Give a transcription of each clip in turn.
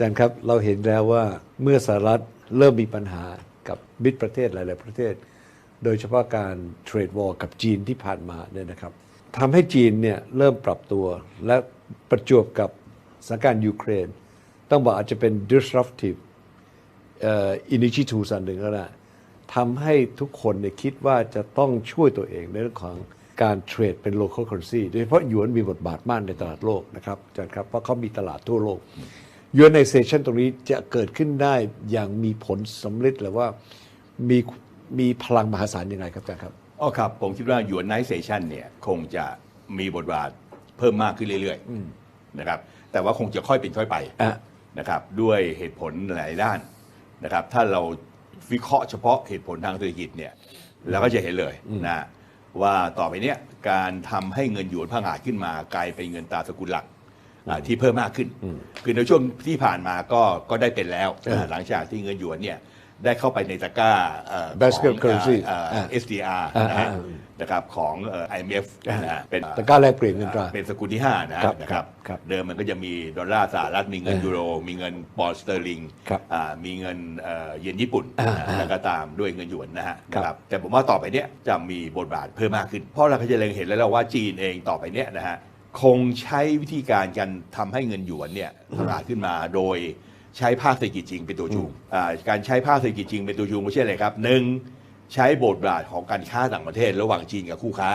จารย์ครับเราเห็นแล้วว่าเมื่อสหรัฐเริ่มมีปัญหากับมิตรประเทศหลาย ๆ ประเทศ โดยเฉพาะการเทรดวอลกับจีนที่ผ่านมาเนี่ยนะครับทำให้จีนเนี่ยเริ่มปรับตัว และประจวบกับสถานการณ์ยูเครน ต้องบอกอาจจะเป็น disruptive เอ่อ initiative ส่วนหนึ่งก็ได้ทำให้ทุกคนเนี่ยคิดว่าจะต้องช่วยตัวเองในเรื่องของการเทรดเป็น local currency โดยเฉพาะหยวนมีบทบาทมากในตลาดโลกนะครับอาจารย์ครับเพราะเขามีตลาดทั่วโลก yuanization ตรงนี้จะเกิดขึ้นได้อย่างมีผลสำเร็จหรือว่ามีมีพลังมหาศาลยังไงครับอาจารย์ครับอ๋อครับ ผมคิดว่าหยวนไนเซชันเนี่ยคงจะมีบทบาทเพิ่มมากขึ้นเรื่อยๆนะครับแต่ว่าคงจะค่อยเป็นค่อยไปอะนะครับด้วยเหตุผลหลายด้านนะครับถ้าเราวิเคราะห์เฉพาะเหตุผลทางเศรษฐกิจเนี่ยเราก็จะเห็นเลยนะว่าต่อไปเนี้ยการทำให้เงินหยวนพังอาจขึ้นมากลายเป็นเงินตราสกุลหลักอ่า ที่เพิ่มมากขึ้น คือในช่วงที่ผ่านมาก็ก็ได้เป็นแล้วอ่าหลังจากที่เงินหยวนเนี่ยได้เข้าไปในตะกร้าเอ่อ Basket ของ currency เอ่ออ่า SDR อ่านะฮะอ่านะครับของเอ่อ IMF นะฮะเป็นตะกร้าแลกเปลี่ยนเงินตราเป็นสกุลที่ 5 นะฮะครับนะครับครับ เดิมมันก็จะมีดอลลาร์สหรัฐมีเงินเออยูโร มีเงินปอนด์สเตอร์ลิงครับอ่ามีเงินเอ่อเยนญี่ปุ่นอ่านะอ่าแล้วก็ตามด้วยเงินหยวนนะฮะครับนะครับแต่ผมว่าต่อไปเนี้ยจะมีบทบาทเพิ่มมากขึ้น เพราะเราก็จะเล็งเห็นแล้วว่าจีนเองต่อไปเนี้ยนะฮะ คงใช้วิธีการการทำให้เงินหยวนเนี่ยพัฒนาขึ้นมาโดยใช้ภาคเศรษฐกิจจริงเป็นตัวจูงอ่าการใช้ภาคเศรษฐกิจจริงเป็นตัวจูงไม่ใช่อะไรครับหนึ่งใช้บทบาทของการค้าต่างประเทศ ระหว่างจีนกับคู่ค้า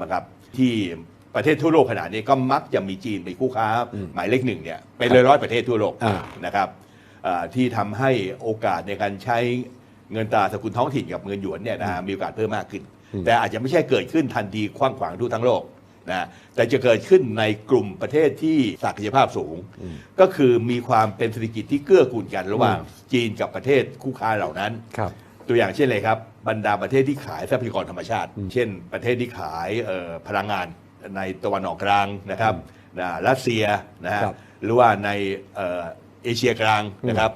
นะครับที่ประเทศทั่วโลกขนาดนี้ก็มักจะมีจีนเป็นคู่ค้า หมายเลขหนึ่งเนี่ยเป็นร้อยๆประเทศทั่วโลกอ่านะครับอ่าที่ทำให้โอกาสในการใช้เงินตราสกุลท้องถิ่นกับเงินหยวนเนี่ยนะฮะมีโอกาสเพิ่มมากขึ้น แต่อาจจะไม่ใช่เกิดขึ้นทันทีกว้างขวางทั่วทั้งโลก นะแต่จะเกิดขึ้นในกลุ่มประเทศที่ศักยภาพสูง ก็คือมีความเป็นเศรษฐกิจที่เกื้อกูลกันระหว่างจีนกับประเทศคู่ค้าเหล่านั้นครับตัวอย่างเช่นเลยครับ บรรดาประเทศที่ขายทรัพยากรธรรมชาติ เช่น ประเทศที่ขายเอ่อพลังงานในตะวันออกกลางนะครับนะรัสเซียนะฮะครับหรือว่าในเอ่อเอเชียกลางนะครับ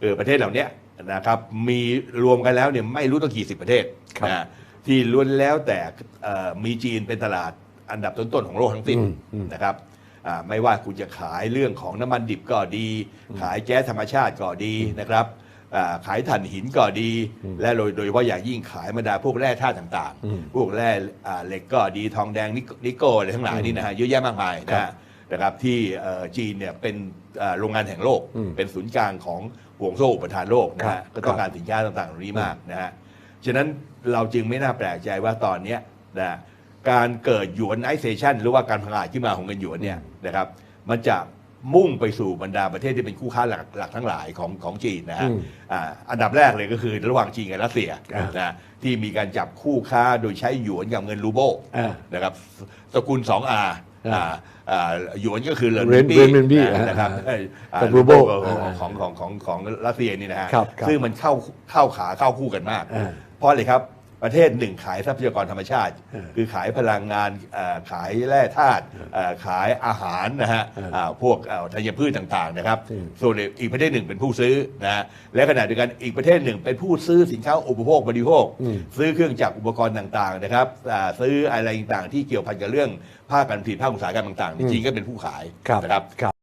เออประเทศเหล่าเนี้ยนะครับมีรวมกันแล้วเนี่ยไม่รู้ตั้งกี่สิบประเทศครับนะที่ล้วนแล้วแต่เอ่อมีจีนเป็นตลาด อันดับต้นๆของโลกทั้งสิ้นนะครับอ่าไม่ว่าคุณจะขายเรื่องของน้ำมันดิบก็ดี ขายแก๊สธรรมชาติก็ดีนะครับอ่าขายถ่านหินก็ดี และโดยโดยเฉพาะอย่างยิ่งขายบรรดาพวกแร่ธาตุต่างๆ พวกแร่อ่าเหล็กก็ดีทองแดงนิกนิโก้อะไรทั้งหลายนี่นะฮะเยอะแยะมากมายนะฮะนะครับที่เอ่อจีนเนี่ยเป็นอ่าโรงงานแห่งโลก เป็นศูนย์กลางของห่วงโซ่อุปทานโลกนะครัฮะบก็ต้องการสินค้าต่างๆเหล่านี้มากนะฮะฉะนั้นเราจึงไม่น่าแปลกใจว่าตอนเนี้ยนะ การเกิดหยวนไอเซชันหรือว่าการพังอาจขึ้นมาของเงินหยวนเนี่ยนะครับ มันจะมุ่งไปสู่บรรดาประเทศที่เป็นคู่ค้าหลักหลักทั้งหลายของของจีนนะฮะอืมอ่าอันดับแรกเลยก็คือระหว่างจีนกับรัสเซียอ่านนะที่มีการจับคู่ค้าโดยใช้หยวนกับเงินรูเบิลอ่านะครับสกุล 2R อ่าอ่าอ่าหยวนก็คือเหรียญเหรียญปี้เหรียญบี้นะนะครับอ่าเอ้ยอ่ากับรูเบิล ruble ของของของของของรัสเซียนี่นะฮะครับครับซึ่งมันเข้าเข้าขาเข้าคู่กันมากอ่าเพราะอะไรครับ ประเทศหนึ่งขายทรัพยากรธรรมชาติอ่าคือขายพลังงานเอ่อขายแร่ธาตุเอ่อขายอาหารนะฮะอ่าอ่าพวกเอ่อธัญพืชต่างๆนะครับอืมส่วนอีกประเทศหนึ่งเป็นผู้ซื้อนะฮะและขณะเดียวกันอีกประเทศหนึ่งเป็นผู้ซื้อสินค้าอุปโภคบริโภคอืมซื้อเครื่องจักรอุปกรณ์ต่างๆนะครับอ่าซื้ออะไรต่างๆที่เกี่ยวพันกับเรื่องภาคการผลิตภาคอุตสาหกรรมต่างๆจริงๆก็เป็นผู้ขายครับนะครับครับ